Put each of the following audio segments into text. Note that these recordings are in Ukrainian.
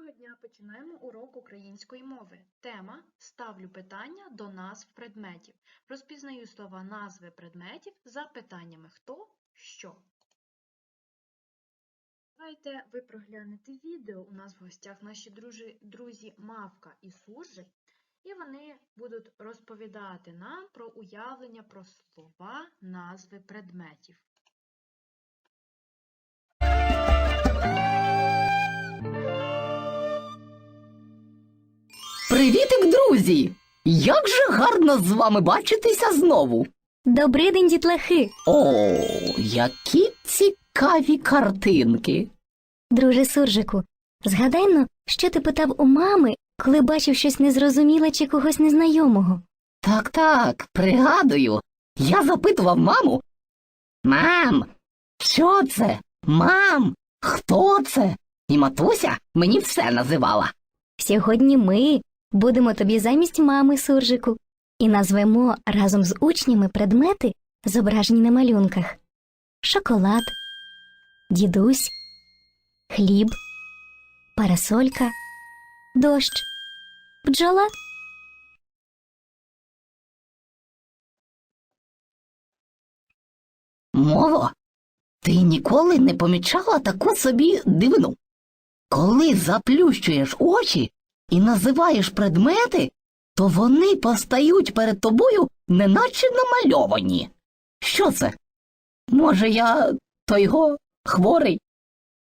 Доброго дня! Починаємо урок української мови. Тема Ставлю питання до назв предметів. Розпізнаю слова назви предметів за питаннями хто, що. Давайте ви проглянете відео. У нас в гостях наші дружі, друзі Мавка і Суржик. І вони будуть розповідати нам про уявлення про слова назви предметів. Привітик, друзі! Як же гарно з вами бачитися знову. Добрий день, дітлахи! О, які цікаві картинки. Друже Суржику, згадайно, що ти питав у мами, коли бачив щось незрозуміле чи когось незнайомого. Так, так, пригадую. Я запитував маму. Мам, що це? Мам, хто це? І матуся мені все називала. Сьогодні ми будемо тобі замість мами Суржику і назвемо разом з учнями предмети, зображені на малюнках: шоколад, дідусь, хліб, парасолька, дощ, бджола. Мово, ти ніколи не помічала таку собі дивину. Коли заплющуєш очі і називаєш предмети, то вони постають перед тобою неначе намальовані. Що це? Може, я той го хворий?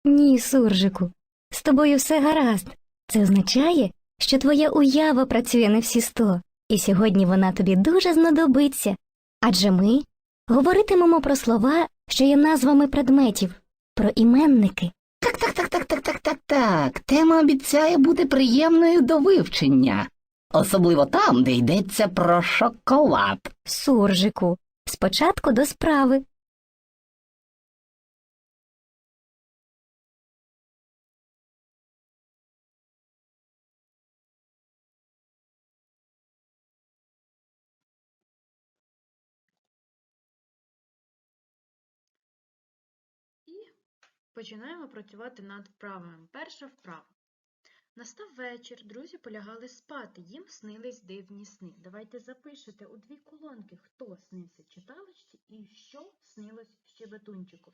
Ні, Суржику, з тобою все гаразд. Це означає, що твоя уява працює на всі сто, і сьогодні вона тобі дуже знадобиться. Адже ми говоритимемо про слова, що є назвами предметів, про іменники. Так, так, так, так, так, так. Тема обіцяє бути приємною до вивчення, особливо там, де йдеться про шоколад. Суржику, спочатку до справи. Починаємо працювати над вправами. Перша вправа. Настав вечір, друзі полягали спати, їм снились дивні сни. Давайте запишете у дві колонки, хто снився читалочці і що снилось щебетунчику.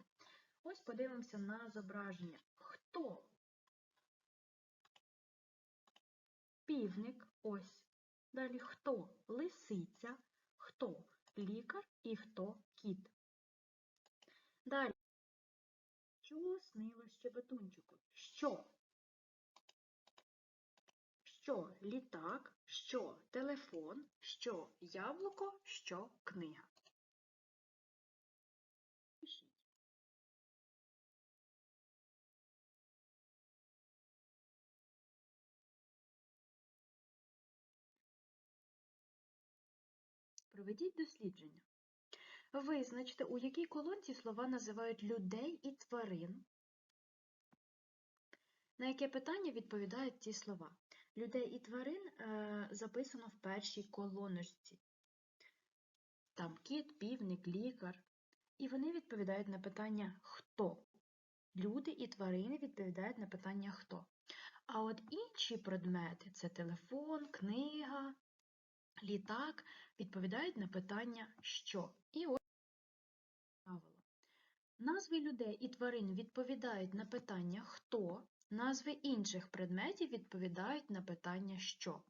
Ось подивимося на зображення. Хто? Півник, ось. Далі хто? Лисиця, хто? Лікар і хто кіт. Далі. Що снилось щебетунчику? Що? Що літак, що телефон, що яблуко, що книга. Проведіть дослідження. Визначте, у якій колонці слова називають людей і тварин. На яке питання відповідають ці слова? Людей і тварин е, записано в першій колоночці. Там кіт, півник, лікар. І вони відповідають на питання хто. Люди і тварини відповідають на питання хто. А от інші предмети це телефон, книга, літак, відповідають на питання що. І. Назви людей і тварин відповідають на питання хто, назви інших предметів відповідають на питання що.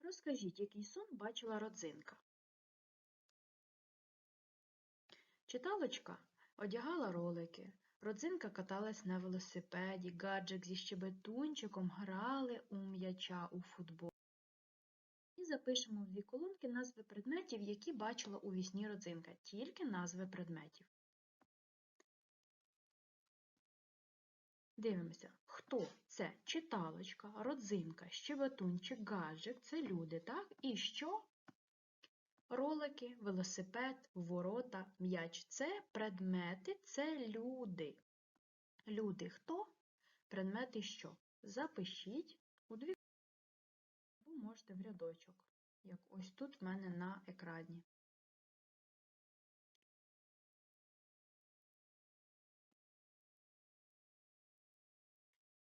Розкажіть, який сон бачила родзинка. Читалочка одягала ролики, родзинка каталась на велосипеді, гаджик зі щебетунчиком грали у м'яча у футбол. Запишемо в дві колонки назви предметів, які бачила у вісні родзинка, тільки назви предметів. Дивимося, хто це читалочка, родзинка, щебетунчик, гаджик, це люди, так? І що? Ролики, велосипед, ворота, м'яч це предмети, це люди. Люди хто? Предмети що? Запишіть у дві або можете в рядочок, як ось тут в мене на екрані.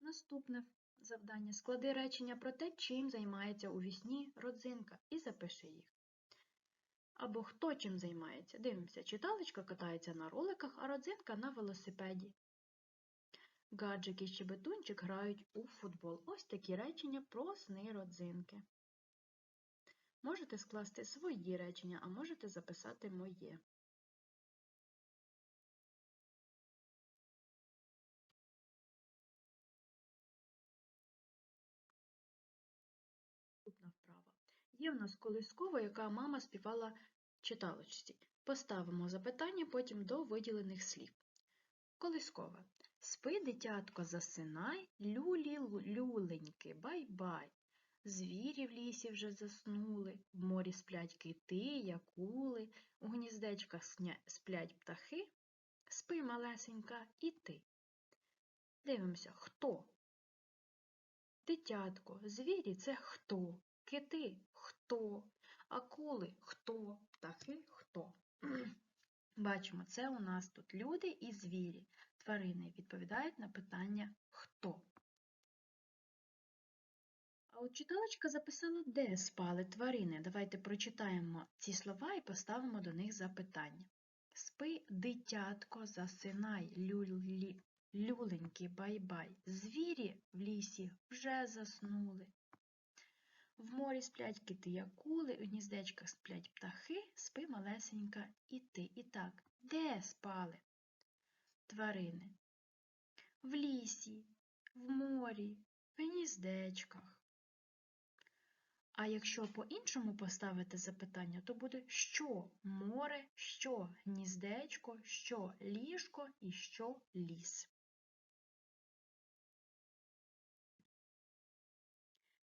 Наступне завдання. Склади речення про те, чим займається у вісні родзинка, і запиши їх. Або хто чим займається. Дивимося, читалочка катається на роликах, а родзинка на велосипеді. Гаджик і щебетунчик грають у футбол. Ось такі речення про сни родзинки. Можете скласти свої речення, а можете записати моє. Є в нас колискова, яка мама співала читалочці. Поставимо запитання потім до виділених слів. Колискова. Спи, дитятко, засинай, люлі люленьки, бай-бай. Звірі в лісі вже заснули, в морі сплять кити, якули, у гніздечках сплять птахи. Спи, малесенька, і ти. Дивимося, хто? Дитятко, звірі це хто? Кити хто? Акули хто? Птахи хто? Бачимо, це у нас тут люди і звірі. Тварини відповідають на питання хто. А от читалочка записала, де спали тварини. Давайте прочитаємо ці слова і поставимо до них запитання. Спи, дитятко, засинай, люлі, люленькі, бай-бай. Звірі в лісі вже заснули. В морі сплять кити акули, у гніздечках сплять птахи, спи малесенька і ти. І так, де спали тварини? В лісі, в морі, в гніздечках. А якщо по-іншому поставити запитання, то буде що море, що гніздечко, що ліжко і що ліс.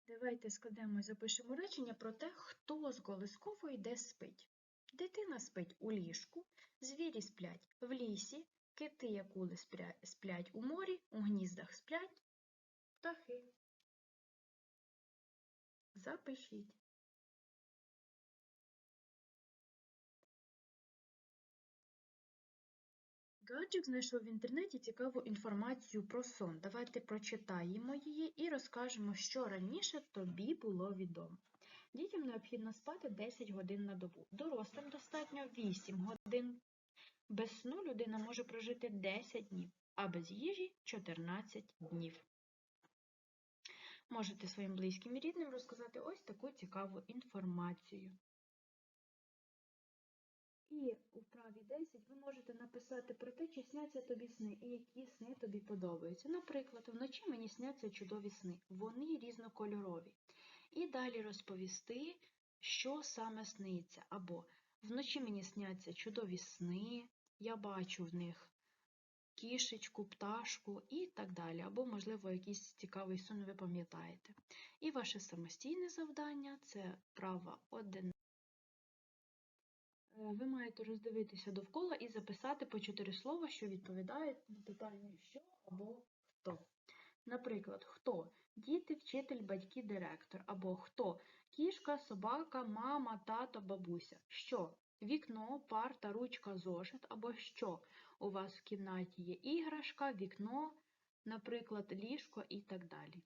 Давайте складемо і запишемо речення про те, хто з колискової де спить. Дитина спить у ліжку, звірі сплять в лісі, кити і акули сплять у морі, у гніздах сплять птахи. Запишіть. Гаджик знайшов в інтернеті цікаву інформацію про сон. Давайте прочитаємо її і розкажемо, що раніше тобі було відомо. Дітям необхідно спати 10 годин на добу. Дорослим достатньо 8 годин. Без сну людина може прожити 10 днів, а без їжі 14 днів. Можете своїм близьким і рідним розказати ось таку цікаву інформацію. І у вправі 10 ви можете написати про те, чи сняться тобі сни і які сни тобі подобаються. Наприклад, вночі мені сняться чудові сни, вони різнокольорові. І далі розповісти, що саме сниться. Або вночі мені сняться чудові сни, я бачу в них кішечку, пташку і так далі. Або, можливо, якийсь цікавий сон ви пам'ятаєте. І ваше самостійне завдання це право 1. Е, Ви маєте роздивитися довкола і записати по чотири слова, що відповідають на питання що або хто. Наприклад, хто діти, вчитель, батьки, директор, або хто кішка, собака, мама, тато, бабуся. Що вікно, парта, ручка, зошит, або що у вас в кімнаті є іграшка, вікно, наприклад, ліжко і так далі.